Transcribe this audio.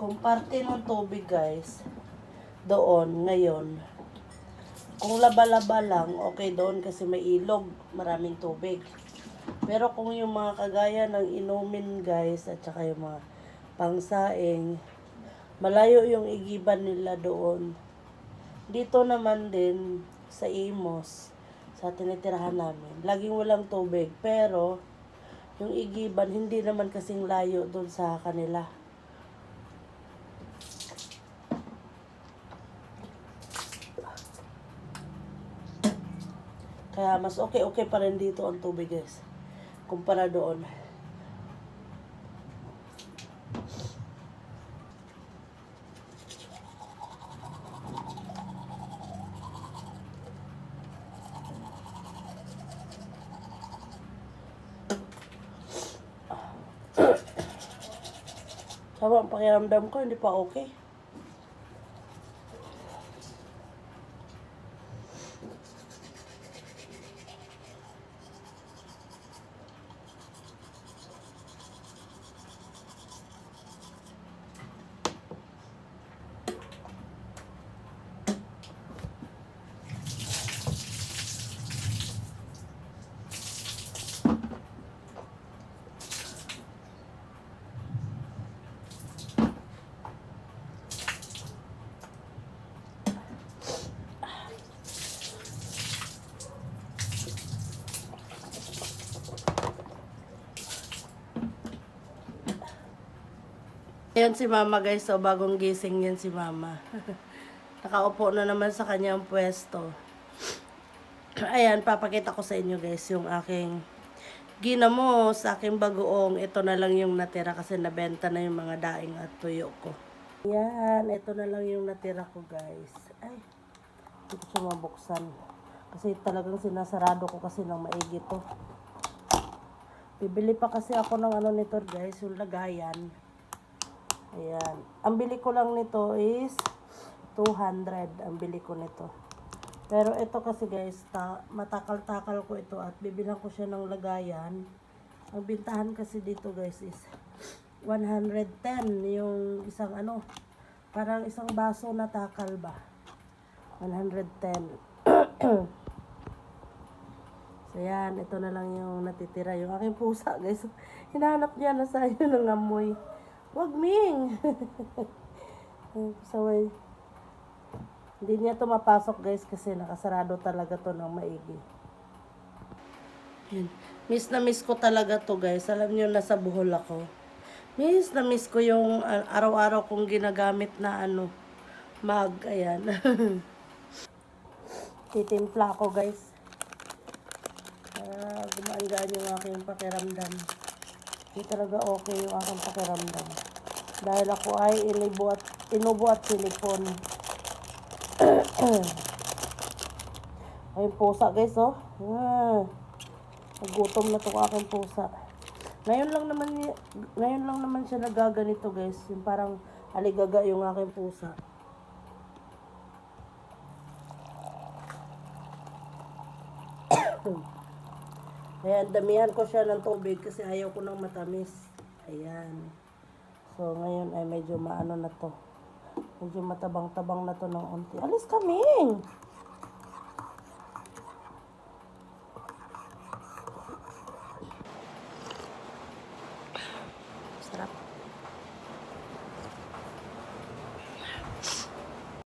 Kung parte ng tubig guys, doon, ngayon, kung laba-laba lang, okay doon kasi may ilog, maraming tubig. Pero kung yung mga kagaya ng inumin guys, at saka yung mga pangsaing, malayo yung igiban nila doon. Dito naman din, sa Imos, sa tinitirahan namin, laging walang tubig. Pero, yung igiban, hindi naman kasing layo doon sa kanila. Kaya mas okay-okay pa rin dito ang tubig guys. Kumpara doon. Sama ang pakiramdam ko, hindi pa okay. Ayan si mama guys, so bagong gising yan si mama. Nakaupo na naman sa kanyang pwesto. Ayan, papakita ko sa inyo guys yung aking ginamo sa aking bagoong. Ito na lang yung natira kasi nabenta na yung mga daing at tuyo ko. Ayan, ito na lang yung natira ko guys. Ay, hindi ko mabuksan. Kasi talagang sinasarado ko kasi ng maigi to. Bibili pa kasi ako ng ano nito guys, yung lagayan. Ayan. Ang bili ko lang nito is 200 ang bili ko nito. Pero ito kasi guys, ta matakal-takal ko ito at bibilang ko siya ng lagayan. Ang bintahan kasi dito guys is 110 yung isang ano, parang isang baso na takal ba. 110. So yan, ito na lang yung natitira. Yung aking pusa, guys. Hinahanap niya na sa ng amoy. Wag, Ming! Saway. Hindi niya to mapasok, guys, kasi nakasarado talaga to ng maigi. Yan. Miss na miss ko talaga to, guys. Alam niyo, nasa buhol ako. Miss na miss ko yung ah, araw-araw kong ginagamit na ano, mag, ayan. Titimpla ko, guys. Ah, gumaan-gaan yung aking pakiramdam. Hindi talaga okay yung aking pakiramdam. Dahil ako ay inibo at, inubo at silikon. Ayun pusa guys oh. Ah, nagutom na tong aking pusa. Ngayon lang naman ngayon lang naman siya nagaganito guys. Yung parang aligaga yung aking pusa. Ayan, damihan ko siya ng tubig kasi ayaw ko ng matamis. Ayan. So, ngayon ay medyo maano na to. Medyo matabang-tabang na to ng unti. Alis kaming! Sarap.